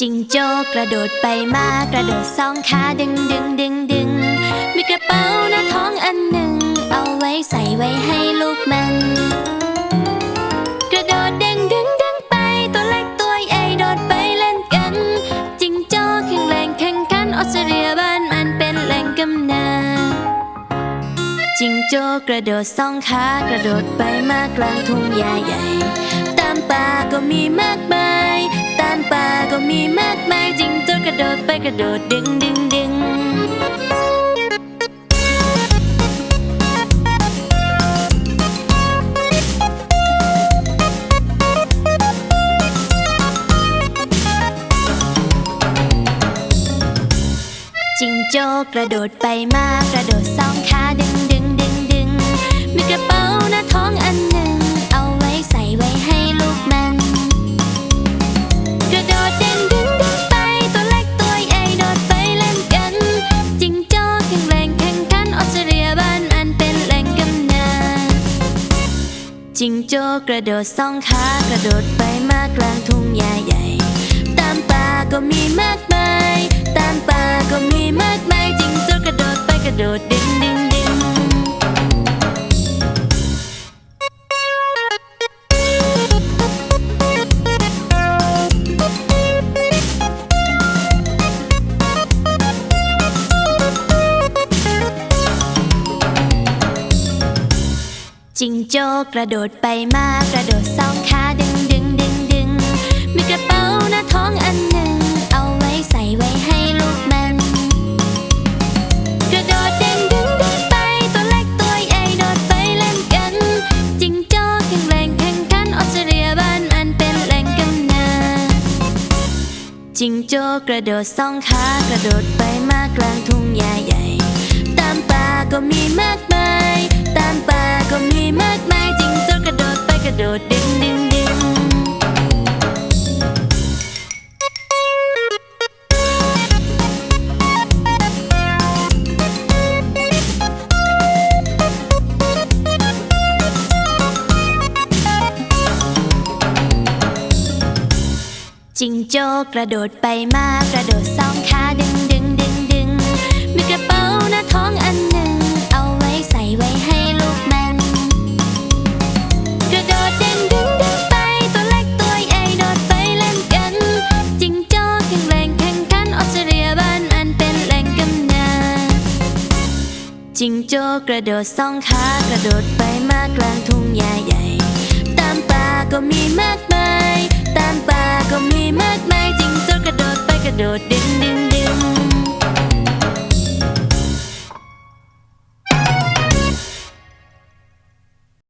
จิงโจ้กระโดดไปมากระโดดสองขาดึงดึงดึงดึงมีกระเป๋าหน้าท้องอันหนึ่ง เอาไว้ใส่ไว้ให้ลูกมัน กระโดดดึงดึงดึงไปตัวเล็กตัวใหญ่โดดไปเล่นกัน จิงโจ้แข่งแรงแข่งขันออสเตรเลียบ้านมันเป็นแหล่งกำเนิดจิงโจ้กระโดดสองขากระโดดไปมากลางทุ่งหญ้าใหญ่ ตามป่าก็มีมากมาย ไปกระโดดดึงดึงดึงจิงโจ้กระโดดไปมากระโดดสองขาดึงดึงดึงดึงมีกระเป๋าหน้าท้อง จิงโจ้กระโดดสองขากระโดดไปมากลางทุ่งหญ้าใหญ่ ตามป่าก็มีมากมาย ตามป่าก็มีมากมาย จิงโจ้กระโดดไปกระโดด จิงโจ้กระโดดไปมากระโดดสองขาดึงดึงดึงดึงมีกระเป๋าหน้าท้องอันหนึ่ง เอาไว้ใส่ไว้ให้ลูกมัน กระโดดดึงดึงดึงไปตัวเล็กตัวใหญ่โดดไปเล่นกัน จิงโจ้แข่งแรงแข่งขันออสเตรเลียบ้านมันเป็นแหล่งกำเนิดจิงโจ้กระโดดสองขากระโดดไปมากลางทุ่งหญ้าใหญ่ ตามป่าก็มีมากมาย จิงโจ้กระโดดไปมากระโดดสองขาดึงดึงดึงดึงมีกระเป๋าหน้าท้องอันหนึ่ง เอาไว้ใส่ไว้ให้ลูกมัน กระโดดดึงดึงดึงไปตัวเล็กตัวใหญ่โดดไปเล่นกัน จิงโจ้แข่งแรงแข่งขันออสเตรเลียบ้านมันเป็นแหล่งกำเนิดจิงโจ้กระโดดสองขากระโดดไปมากลางทุ่งหญ้าใหญ่ ตามป่าก็มีมากมาย โจ้กระโดดไปกระโดดดึง